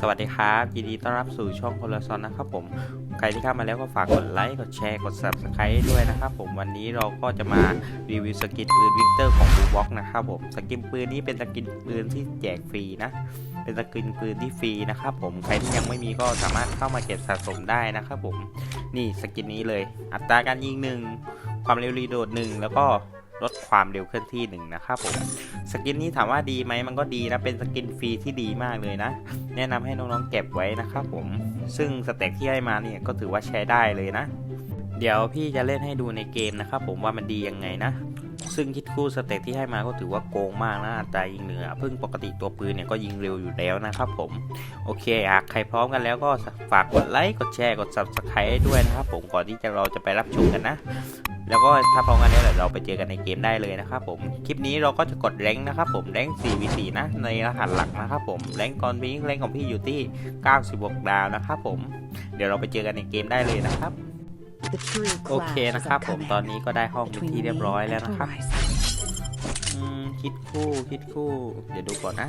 สวัสดีครับ ยินดีต้อนรับสู่ช่องคนละซอนนะครับผม ใครที่เข้ามาแล้วก็ฝากกดไลค์ กดแชร์ กด subscribe ด้วยนะครับผม วันนี้เราก็จะมารีวิวสกินปืนวิกเตอร์ของบูบ็อกนะครับผม สกินปืนนี้เป็นสกินปืนที่แจกฟรีนะ เป็นสกินปืนที่ฟรีนะครับผม ใครที่ยังไม่มีก็สามารถเข้ามาเก็บสะสมได้นะครับผม นี่สกินนี้เลย อัตราการยิงหนึ่ง ความเร็วรีโดดหนึ่งแล้วก็ ลดความเร็วเคลื่อนที่หนึ่งนะครับผมสกินนี้ถามว่าดีไหมมันก็ดีนะเป็นสกินฟรีที่ดีมากเลยนะ แนะนำให้น้องๆเก็บไว้นะครับผมซึ่งสเต็กที่ให้มาเนี่ยก็ถือว่าใช้ได้เลยนะ เดี๋ยวพี่จะเล่นให้ดูในเกมนะครับผมว่ามันดียังไงนะ ซึ่งคิดคู่สเต็กที่ให้มาก็ถือว่าโกงมากนะอัตรายิงเหนือพึ่งปกติตัวปืนเนี่ยก็ยิงเร็วอยู่แล้วนะครับผม โอเคหากใครพร้อมกันแล้วก็ฝากกดไลค์กดแชร์กด subscribe ด้วยนะครับผมก่อนที่จะเราจะไปรับชมกันนะ แล้วก็ถ้าพร้อมกันแล้วเดี๋ยเราไปเจอกันในเกมได้เลยนะครับผม คลิปนี้เราก็จะกดแรงนะครับผมแรง 4v4 นะ ในรหัสหลักนะครับผมแรงก่อนพิงแรงของพี่อยู่ที่ 96 ดาวนะครับผม เดี๋ยวเราไปเจอกันในเกมได้เลยนะครับ โอโอเคเคนะนะคครัรับบผผมมตตออนนนี้นี้ก็ได้ห้องเป็นที่เรียบร้อยแล้วนะครับอืมคิดคู่คิดคู่ เดี๋ยวดูก่อนนะ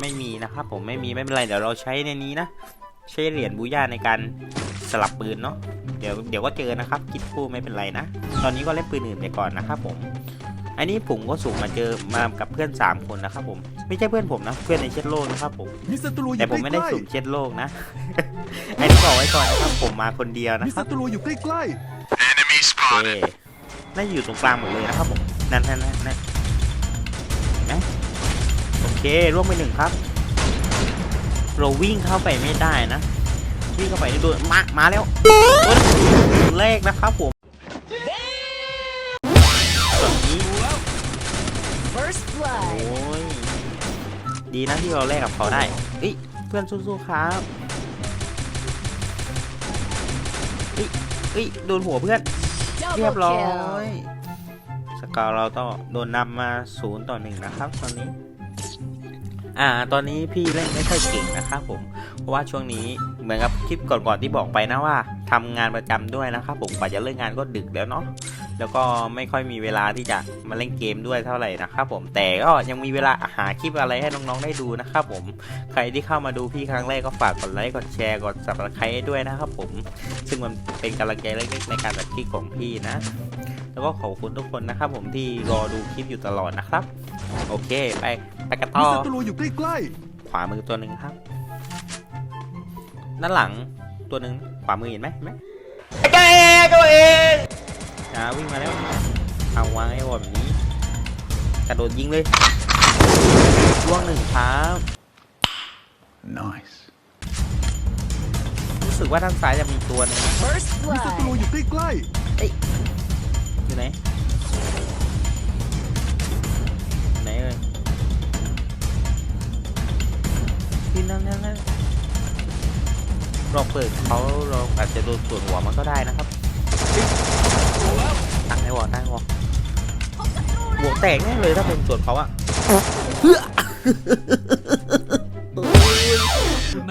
ไม่มีนะครับ ผมไม่มีไม่เป็นไรเดี๋ยวเราใช้ในนี้นะใช้เหรียญบูย่าในการสลับปืนเนาะเดี๋ยวเดี๋ยวก็เจอนะครับ คิดคู่ไม่เป็นไรนะ ตอนนี้ก็เล่นปืนอื่นไปก่อนนะครับผม อันนี้ผมก็สูงมาเจอมากับเพื่อน 3 คนนะครับผม ไม่ใช่เพื่อนผมนะ เพื่อนในเช็ดโลกนะครับผมมีศัตรูอแต่ยู่ผมไม่ได้ใกล้สุ่มเช็ดโลกนะ อันนี้บอกไว้ก่อนนะครับผมมาคนเดียวๆนะมีครัศับตรูอยู่ใกล้โอเคน่าจะอยู่ตรงกลางหมดเลยนะครับผม นั่นนั่นนั่นนั่นเห็นไหมโอเคร่วงไปหนึ่งครับ เราวิ่งเข้าไปไม่ได้นะ วิ่งเข้าไปนี่โดนมา มาแล้วตัวแรกนะครับผม ดีนะที่เราแลกกับเขาได้เอ้ยเพื่อนสู้ๆครับเอ้ยเอ้ยโดนหัวเพื่อน เรียบ double ร้อย kill สกอร์เราต้องโดนนำมาศูนย์ต่อหนึ่งนะครับ ตอนนี้ อ่า ตอนนี้พี่เล่นไม่ค่อยเก่งนะครับผม เพราะว่าช่วงนี้เหมือนกับคลิปก่อนๆที่บอกไปนะว่าทำงานประจำด้วยนะครับผมกว่าจะเลิกงานก็ดึกแล้วเนาะ แล้วก็ไม่ค่อยมีเวลาที่จะมาเล่นเกมด้วยเท่าไหร่นะครับผมแต่ก็ยังมีเวลาหาคลิปอะไรให้น้องๆได้ดูนะครับผมใครที่เข้ามาดูพี่ครั้งแรกก็ฝากกดไลค์กดแชร์กด subscribe ให้ด้วยนะครับผมซึ่งมันเป็นกำลังใจเล็กๆในการตัดคลิปของพี่นะ แล้วก็ขอบคุณทุกคนนะครับผมที่รอดูคลิปอยู่ตลอดนะครับ โอเคไปไปกันๆต่มีอศัตรูอยู่ใกล้ขวามือตัวหนึ่งครับ ด้านหลังตัวหนึ่งขวามือเห็นไหมเห็นไหมแกตัวเอง นะวิ่งมาแล้วเอาวางไอ้วอลแบบนี้ กระโดดยิงเลยล่วงหนึ่งครับ Nice รู้สึกว่าทางซ้ายจะมีตัวหนึงนะ First มีศัตรู blood อยู่ใกล้อยู่ไหนไหนเอ่ยที่นั่นนั่นนั่นเราเปิดเขาเราอาจจะโดนส่วนหัวมันก็ได้นะครับ ตั้งในวอลตั้งในวอลหัวแตกแน่เลยถ้าเป็นส่วนเขาอะ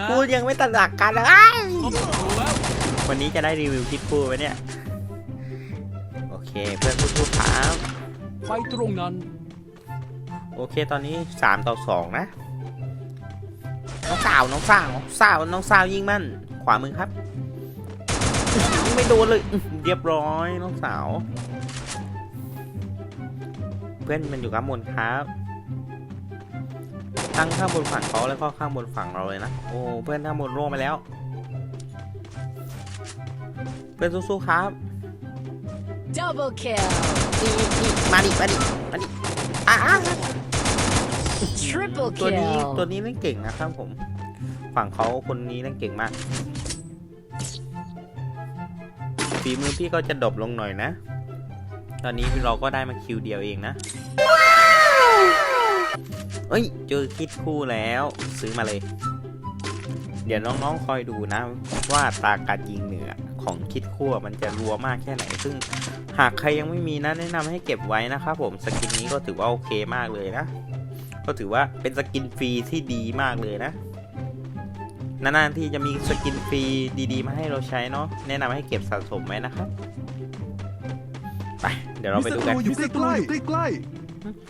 พูดยังไม่ตัดหลักกันเลยวันนี้จะได้รีวิวคลิปคู่ไหมเนี่ย โอเคเพื่อนพูดๆครับๆไปตรงนั้น โอเคตอนนี้3ต่อ2นะ น้องสาวน้องสาวสาวน้องสาวยิงมันขวามือครับยิงไม่โดนเลยอื้อเรียบร้อยน้องสาวเพื่อนมันอยู่ข้างบนครับตั้งข้างบนฝั่งเขาแล้วก็ข้างบนฝั่งเราเลยนะโอ้เพื่อนข้างบนร่วงไปแล้ว เพื่อนสู้ๆครับ double kill นี่นี่มาดิมาดิมาดิอะอะ triple ตัวนี้ kill ตัวนี้เล่นเก่งนะครับผม ฝั่งเขาคนนี้เล่นเก่งมากฝีมือพี่ก็จะดรอปลงหน่อยนะ ตอนนี้เราก็ได้มาคิวเดียวเองนะเอ้ย เจอคิดคู่แล้ว ซื้อมาเลย เดี๋ยวน้องๆคอยดูนะ ว่าตาการยิงเหนือของคิดคู่มันจะรัวมากแค่ไหน ซึ่งหากใครยังไม่มีนะแนะนำให้เก็บไว้นะครับผมสกินนี้ก็ถือว่าโอเคมากเลยนะ ก็ถือว่าเป็นสกินฟรีที่ดีมากเลยนะนานๆที่จะมีสกินฟรีดีๆ มาให้เราใช้เนาะแนะนำให้เก็บสะสมไว้นะครับไป เดี๋ยวเรามีไปศัดูตกันรูอยู่ใกล้ๆใกล้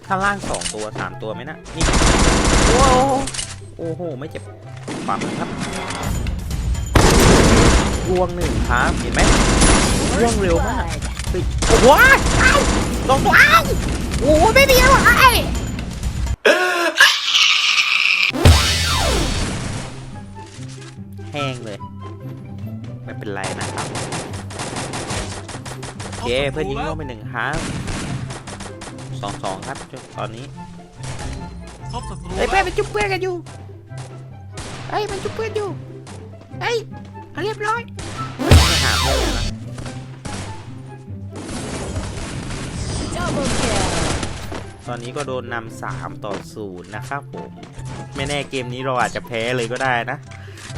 ข้างล่างสองตัวสามตัวไหมนะนี่ว้าวโอ้โห ไม่เจ็บขวามือครับร่วงหนึ่งครับเห็นไหมร่วง First เร็วมาก blood. เฮ้ยโอ้โหเอ้าลงตัวเอ้าโอ้โหไม่เดียวไอ้แห้งเลย ไม่เป็นไรนะครับโอ เคเพื่อนยิงลงไปหนึ่งครับสองสองครับจนตอนนี้พบศัตรูเฮ้ยเพื่อนมันจุ๊บเพื่อนกันอยู่เฮ้ยมันจุ๊บเพื่อนอยู่เฮ้ยเอาเรียบร้อยไม่หาเพื่อนเลยนะ Double kill. ตอนนี้ก็โดนนำสามต่อศูนย์นะครับผม ไม่แน่เกมนี้เราอาจจะแพ้เลยก็ได้นะ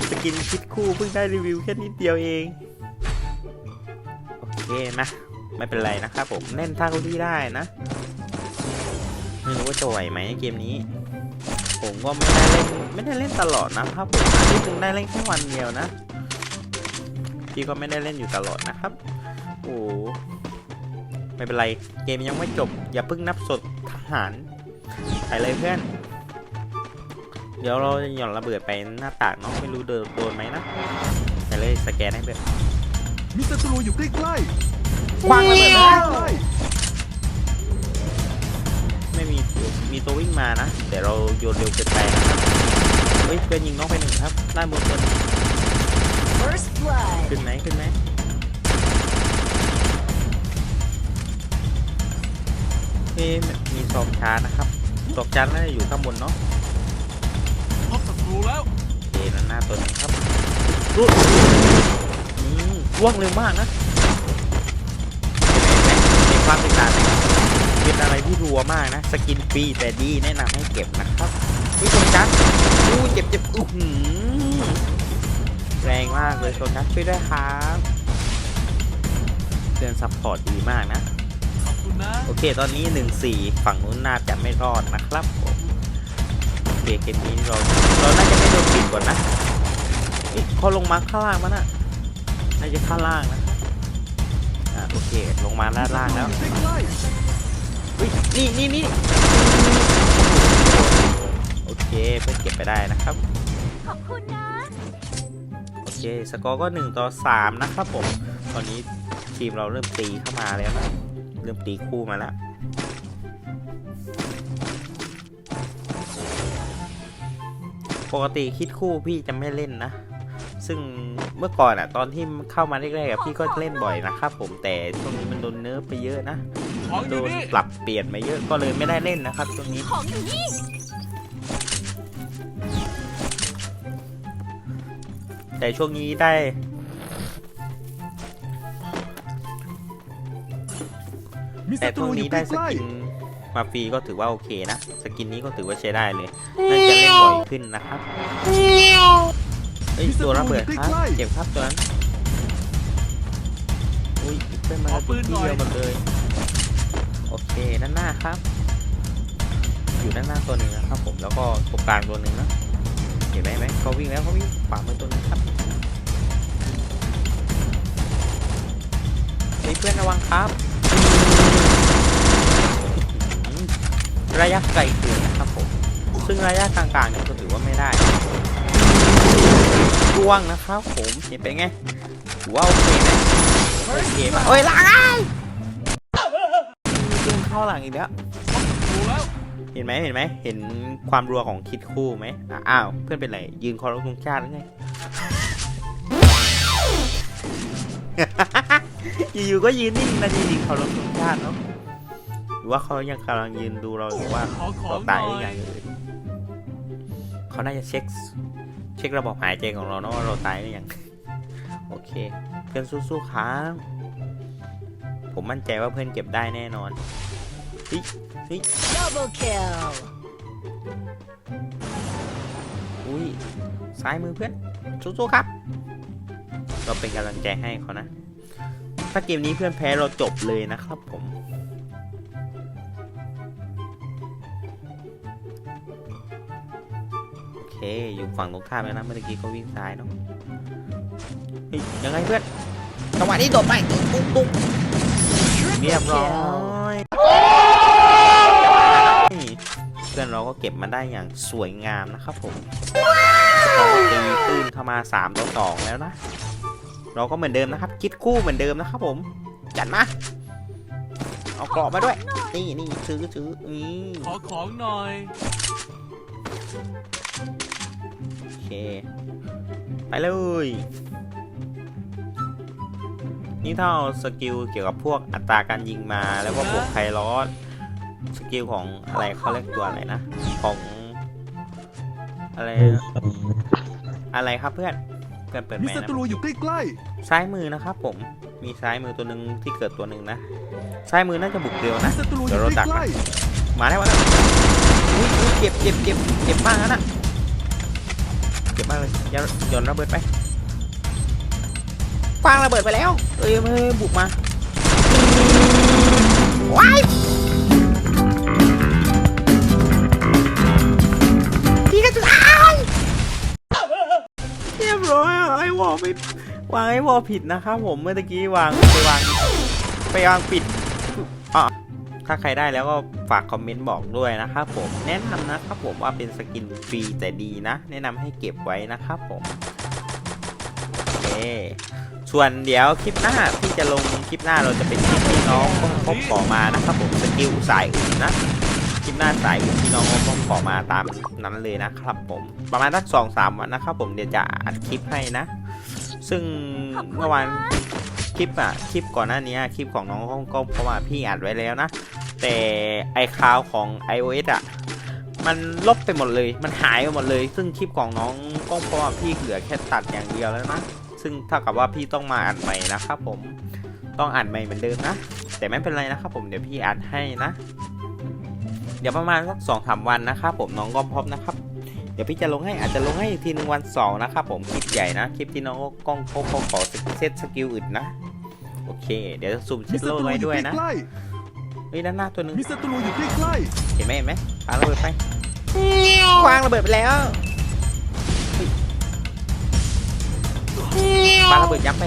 สกินคิดคู่เพิ่งได้รีวิวแค่นิดเดียวเอง โอเคนะ ไม่เป็นไรนะครับผมเล่นท่าเขาที่ได้นะ ไม่รู้ว่าจะไหวไหมเกมนี้ ผมก็ไม่ได้เล่นไม่ได้เล่นตลอดนะครับผมทิตย์หนึงได้เล่นแค่วันเดียวนะพี่ก็ไม่ได้เล่นอยู่ตลอดนะครับโอ้ไม่เป็นไรเกมยังไม่จบ อย่าเพิ่งนับสดทหารไปเลยเพื่อน เดี๋ยวเราจะหย่อนระเบิดไปหน้าต่างเนาะไม่รู้โดนไหมนะไปเลยสแกนให้เพื่อนมีศัตรูอยู่ใกล้ๆ คว้างระเบิดไปแล้วใกล้ไม่มีมีตัววิ่งมานะ แต่เราโยนเร็วเกินไปนะครับเฮ้ยเพื่อนยิงน้องไปหนึ่งครับด้านบนบน First blood. ขึ้นไหมขึ้นไหมนี่มีซองชาร์จนะครับซองชาร์จน่าจะอยู่ข้างบนเนาะพบศัตรูแล้วโอเคนั่นหน้าตัวนี้ครับรุดนี่ว่วงเร็วมากนะ ความแตกต่างไหมเป็นอะไรที่รัวมากนะ สกินฟรีแต่ดีแนะนำให้เก็บนะครับวิชมจัดอู้เจ็บเจ็บอู้หือแรงมากเลยชมจัดช่วยด้วยครับเพื่อนซัพพอร์ตดีมากนะขอบคุณนะโอเค ตอนนี้ 1-4 ฝั่งนู้นน่าจะไม่รอดนะครับผมโอเคเกมนี้เราเราน่าจะไม่โดนปิดก่อนนะเอ๊ะเขาลงมาข้างล่างมั้ยน่ะน่าจะข้างล่างนะ อ่าโอเค ลงมาด้านล่างแล้วนี่นี่นี่โอเคเพื่อนเก็บไปได้นะครับ ขอบคุณนะ โอเค สกอร์ก็ 1 ต่อ 3 นะครับผม ตอนนี้ทีมเราเริ่มตีเข้ามาแล้วนะเริ่มตีคู่มาแล้วปกติคิดคู่พี่จะไม่เล่นนะ ซึ่งเมื่อก่อนอะตอนที่เข้ามาแรกๆอะพี่ก็เล่นบ่อยนะครับผมแต่ช่วงนี้มันโดนเนิร์ฟไปเยอะนะๆของอโดยู่นนี่ปรับเปลี่ยนมาเยอะก็เลยไม่ได้เล่นนะครับช่วงนี้ของอยู่นี่แต่ช่วงนี้ได้มีแต่ศัตช่รูวงอนี้ยู่ใกได้สล้กินมาฟรีก็ถือว่าโอเคนะ สกินนี้ก็ถือว่าใช้ได้เลย น่าจะเล่นบ่อยขึ้นนะครับ เฮ้ยตัวระเบิดครับเจ็บครับตัวนั้นอุ้ยเป็นมาทีเดียวหมดเลยโอเคด้านหน้าครับ อยู่ด้านหน้าตัวหนึ่งนะครับ ผมแล้วก็ตรงกลางตัวหนึ่งนะเห็นไหมไหมเขาวิ่งแล้วเขาวิ่งขวามือตัวหนึงครับเฮ้ยเพื่อนระวังครับ ระยะไกลเกินนะครับผมซึ่งระยะกลางๆเนี่ยก็ถือว่าไม่ได้ ร่วงนะครับผมเห็นเป็นไงถือว่าโอเคไหมโอเคมากโอ้ยหลังไอ้ซึ่งเข้าหลังอีกแล้วดูแล้วเห็นไหมเห็นไหมเห็นความรัวของคิดคู่ไหมอ้าวเพื่อนเป็นไรยืนคอรบธงชาติหรือไงอยู่ๆก็ยืนนิ่งนะยืนคอรบธงชาติเนาะหรือว่าเขายังกำลังยืนดูเราอยู่ว่าเราตายหน่รืออยังเลยเขาน่าจะเช็ค ช็คระบบหายใจของเราเนาะว่าเราตายหรือยัง โอเค เพื่อนสู้ๆครับผมมั่นใจว่าเพื่อนเก็บได้แน่นอนเฮ้ยเฮ้ย Double kill. อุ้ยซ้ายมือเพื่อนสู้ๆครับ เราเป็นกำลังใจให้เขานะ ถ้าเกมนี้เพื่อนแพ้เราจบเลยนะครับผม อเคอยู่ฝั่งตรงข้ามแล้วนะเมื่อกี้เขาวิ่งซ้ายเนาะเฮ้ยยังไงเพื่อนจังหวะนี้โดดไปตุ๊กตุ๊กตุ๊กเรียบร้อยเพื่อนเราก็เก็บมาได้อย่างสวยงามนะครับผมเราก็ตีตื้นเข้ามา3ต่อ2แล้วนะ เราก็เหมือนเดิมนะครับ คิดคู่เหมือนเดิมนะครับผมจัดมาเอาเกราะมาด้วย นี่นี่ซื้อซื้อนี่ขอของหน่อยโอเค ไปเลย นี่ถ้าเอาสกิลเกี่ยวกับพวกอัตราการยิงมาแล้วก็พวกไคลอสสกิลของอะไรเขาเรียกตัวอะไรนะ ของ อะไรนะอะไรครับเพื่อนเพื่อนเปิดมีแม่ศันะตรูอยู่ใกล้ซ้ายมือนะครับผมมีซ้ายมือตัวหนึ่งที่เกิดตัวหนึ่งนะซ้ายมือน่าจะบุกเร็วๆมีนะ ศัตรูอเดี๋ยยู่วเราดัก ใกนะล้มาได้วะนะอุ้ยอุ๊ยเจ็บเจ็บเจ็บเจ็บมากนะเจ็บมากเลยโยนโยนระเบิดไปฟางระเบิดไปแล้วเอ้ยม่บุกมาว้ายพี่กระจุอ้ายเรียบร้อยอะไอ้วอลไม่วางไอ้วอลผิดนะครับผมเมื่อกี้วางไปวางไปวางปิดอะ ถ้าใครได้แล้วก็ฝากคอมเมนต์บอกด้วยนะครับผมแนะนำนะครับผมว่าเป็นสกินฟรีแต่ดีนะ แนะนำให้เก็บไว้นะครับผมโอเคส่วนเดี๋ยวคลิปหน้าที่จะลงคลิปหน้าเราจะเป็นคลิปที่น้องพบขอมานะครับผมสกิลสายอุ่นนะคลิปหน้าสายอุ่นที่น้องพบขอมาตามนั้นเลยนะครับผมประมาณสักสองสามวันนะครับผมเดี๋ยวจะอัดคลิปให้นะ ซึ่งขอบคุณเมื่อวานนะคลิปอะคลิปก่อนหน้านี้คลิปของน้องฮ่องกงเพราะว่าพี่อัดไว้แล้วนะ แต่ไอคาวของ iOS อะมันลบไปหมดเลย มันหายไปหมดเลย ซึ่งคลิปของน้องก้องเพราะว่าพี่เหลือแค่ตัดอย่างเดียวแล้วนะ ซึ่งเท่ากับว่าพี่ต้องมาอัดใหม่นะครับผม ต้องอัดใหม่เหมือนเดิมนะ แต่ไม่เป็นไรนะครับผมเดี๋ยวพี่อัดให้นะ เดี๋ยวประมาณสักสองสามวันนะครับผมน้องก้องพบนะครับ เดี๋ยวพี่จะลงให้อาจจะลงให้อีกทีหนึ่งวันสองนะครับผมคลิปใหญ่นะ คลิปที่น้องก้องเขาเขาขอเซตสกิลอื่นนะ โอเค เดี๋ยวซูมมีเช็ดโลไว้ด้วยนะ เฮ้ยด้านหน้าตัวหนึงๆมีศัตรูอยู่ใกล้เห็นไหมเห็นไหมปาระเบิดไปควางระเบิดไปแล้วเฮ้ยปาระเบิดยับไป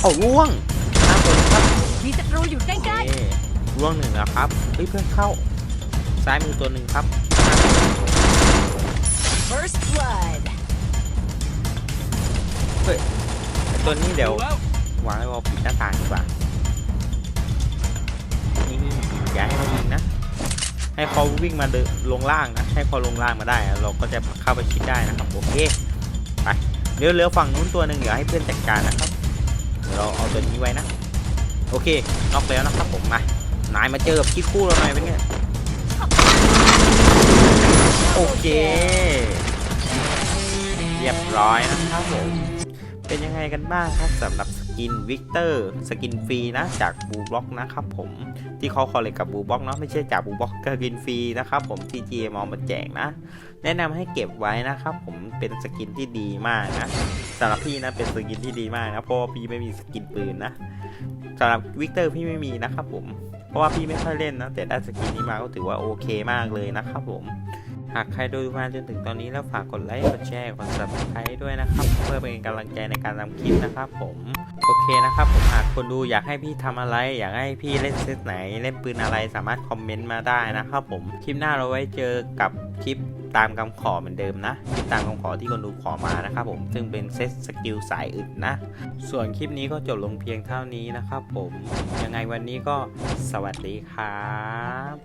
โอ้ร่วงหน้าตัวหนึงครับมีศัตรูอยู่ใกโอล้เคร่วงหนึ่งแล้วครับเฮ้ยเพื่อนเข้า ซ้ายมือตัวหนึ่งครับ ๆ First blood ไอ้ตัวนี้เดี๋ยวแล้ววางไว้วอลปิดหน้าต่างดีกว่า ให้เขาวิ่งมาเดินลงล่างนะให้เขาลงล่างมาได้ เราก็จะเข้าไปชิดได้นะครับโอเคไปเรือเรือฝั่งนู้นตัวหนึ่งเดี๋ยวให้เพื่อนจัดการนะครับเดี๋ยวเราเอาตัวนี้ไว้นะ โอเคน็อกแล้วนะครับผมมานายมาเจอกับคิดคู่เราหน่อยเป็นไงโอเค เรียบร้อยนะครับผมเป็นยังไงกันบ้างครับสำหรับส กินวิกเตอร์สกินฟรีนะจากบูบล็อกนะครับผมที่เขาคอลเลกกับบูบล็อกเนาะไม่ใช่จากบูบล็อกก็กินฟรีนะครับผมที่ GM เอามาแจกนะ แนะนำให้เก็บไว้นะครับผมเป็นสกินที่ดีมากนะสำหรับพี่นะเป็นสกินที่ดีมากนะเพราะว่าพี่ไม่มีสกินปืนนะสำหรับวิกเตอร์พี่ไม่มีนะครับผมเพราะว่าพี่ไม่ค่อยเล่นนะแต่ได้สกินนี้มาก็ถือว่าโอเคมากเลยนะครับผม หากใครดูมาจนถึงตอนนี้แล้วฝากกดไลค์ กดแชร์ กด subscribe ด้วยนะครับ เพื่อเป็นกำลังใจในการทำคลิปนะครับผม โอเคนะครับผมหากคนดูอยากให้พี่ทำอะไร อยากให้พี่เล่นเซตไหน เล่นปืนอะไรสามารถคอมเมนต์มาได้นะครับผม คลิปหน้าเราไว้เจอกับคลิปตามคำขอเหมือนเดิมนะคลิปตามคำขอที่คนดูขอมานะครับผม ซึ่งเป็นเซตสกิลสายอื่นนะ ส่วนคลิปนี้ก็จบลงเพียงเท่านี้นะครับผม ยังไงวันนี้ก็สวัสดีครับ